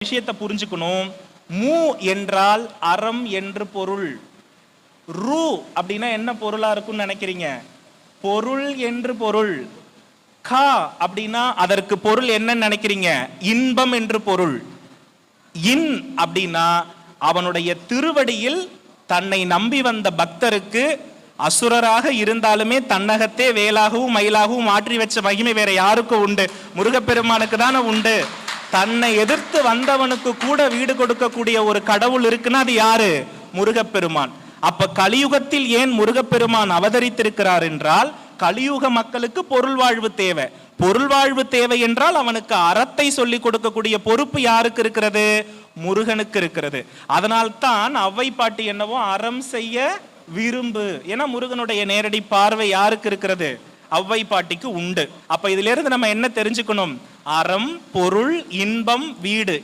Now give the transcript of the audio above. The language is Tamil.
விஷயத்தை புரிஞ்சுக்கணும். மூ என்றால் அறம் என்று பொருள். ரூ அப்படின்னா என்ன பொருளா இருக்கும்னு நினைக்கிறீங்க? பொருள் என்று பொருள். கா அப்படின்னா அதற்கு பொருள் என்னன்னு நினைக்கிறீங்க? இன்பம் என்று பொருள். இன் அப்படின்னா அவனுடைய திருவடியில் தன்னை நம்பி வந்த பக்தருக்கு அசுரராக இருந்தாலுமே தன்னகத்தே வேலாகவும் மயிலாகவும் மாற்றி வச்ச மகிமை வேற யாருக்கும் உண்டு? முருகப்பெருமானுக்கு தானே உண்டு. தன்னை எதிர்த்து வந்தவனுக்கு கூட வீடு கொடுக்கக்கூடிய ஒரு கடவுள் இருக்குன்னா அது யாரு? முருகப்பெருமான். அப்ப கலியுகத்தில் ஏன் முருகப்பெருமான் அவதரித்திருக்கிறார் என்றால் கலியுக மக்களுக்கு பொருள் வாழ்வு தேவை. பொருள் வாழ்வு தேவை என்றால் அவனுக்கு அறத்தை சொல்லிக் கொடுக்கக்கூடிய பொறுப்பு யாருக்கு இருக்கிறது? முருகனுக்கு இருக்கிறது. அதனால் தான் அவ்வை பாட்டு என்னவோ அறம் செய்ய விரும்பு. ஏன்னா முருகனுடைய நேரடி பார்வை யாருக்கு இருக்கிறது? அவ்வை பாட்டிக்கு உண்டு. அப்ப இதுல இருந்து நம்ம என்ன தெரிஞ்சுக்கணும்? அறம் பொருள் இன்பம் வீடு.